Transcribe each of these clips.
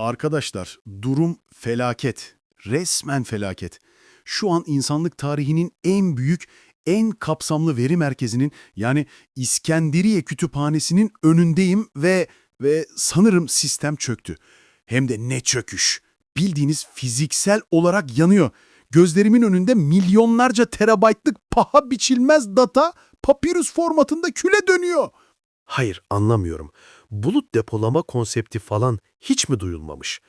Arkadaşlar, durum felaket. Resmen felaket. Şu an insanlık tarihinin en büyük, en kapsamlı veri merkezinin yani İskenderiye Kütüphanesi'nin önündeyim ve ve sanırım sistem çöktü. Hem de ne çöküş. Bildiğiniz fiziksel olarak yanıyor. Gözlerimin önünde milyonlarca terabaytlık paha biçilmez data papirüs formatında küle dönüyor. Hayır, anlamıyorum. Bulut depolama konsepti falan hiç mi duyulmamış?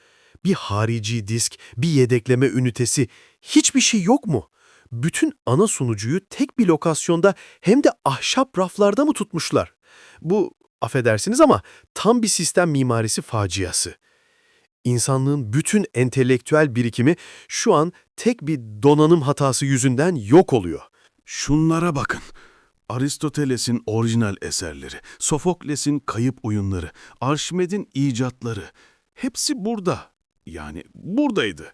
Bir harici disk, bir yedekleme ünitesi, hiçbir şey yok mu? Bütün ana sunucuyu tek bir lokasyonda hem de ahşap raflarda mı tutmuşlar? Bu, affedersiniz ama tam bir sistem mimarisi faciası. İnsanlığın bütün entelektüel birikimi şu an tek bir donanım hatası yüzünden yok oluyor. Şunlara bakın. Aristoteles'in orijinal eserleri, Sofokles'in kayıp oyunları, Arşimed'in icatları. Hepsi burada. Yani buradaydı.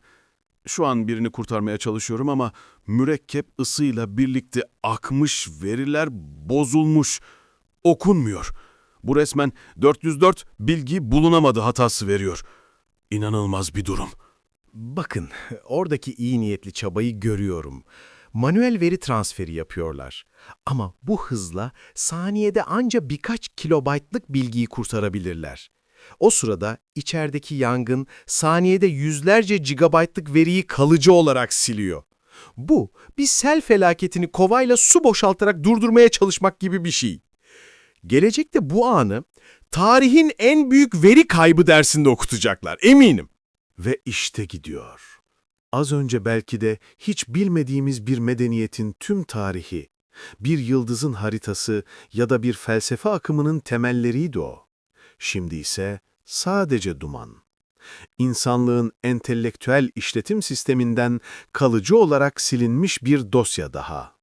Şu an birini kurtarmaya çalışıyorum ama mürekkep ısıyla birlikte akmış, veriler bozulmuş. Okunmuyor. Bu resmen 404 bilgi bulunamadı hatası veriyor. İnanılmaz bir durum. Bakın, oradaki iyi niyetli çabayı görüyorum. Manuel veri transferi yapıyorlar. Ama bu hızla saniyede anca birkaç kilobaytlık bilgiyi kurtarabilirler. O sırada içerideki yangın saniyede yüzlerce gigabaytlık veriyi kalıcı olarak siliyor. Bu, bir sel felaketini kovayla su boşaltarak durdurmaya çalışmak gibi bir şey. Gelecekte bu anı tarihin en büyük veri kaybı dersinde okutacaklar, eminim. Ve işte gidiyor. Az önce belki de hiç bilmediğimiz bir medeniyetin tüm tarihi, bir yıldızın haritası ya da bir felsefe akımının temelleriydi o. Şimdi ise sadece duman. İnsanlığın entelektüel işletim sisteminden kalıcı olarak silinmiş bir dosya daha.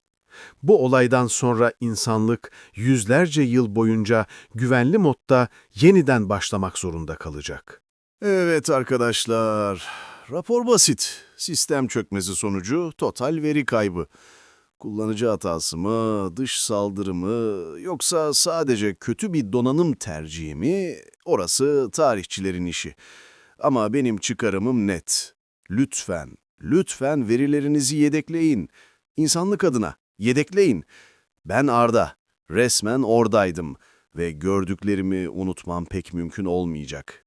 Bu olaydan sonra insanlık yüzlerce yıl boyunca güvenli modda yeniden başlamak zorunda kalacak. Evet arkadaşlar, rapor basit. Sistem çökmesi sonucu total veri kaybı. Kullanıcı hatası mı, dış saldırı mı, yoksa sadece kötü bir donanım tercihi mi? Orası tarihçilerin işi. Ama benim çıkarımım net. Lütfen, lütfen verilerinizi yedekleyin. İnsanlık adına yedekleyin. Ben Arda, resmen oradaydım ve gördüklerimi unutmam pek mümkün olmayacak.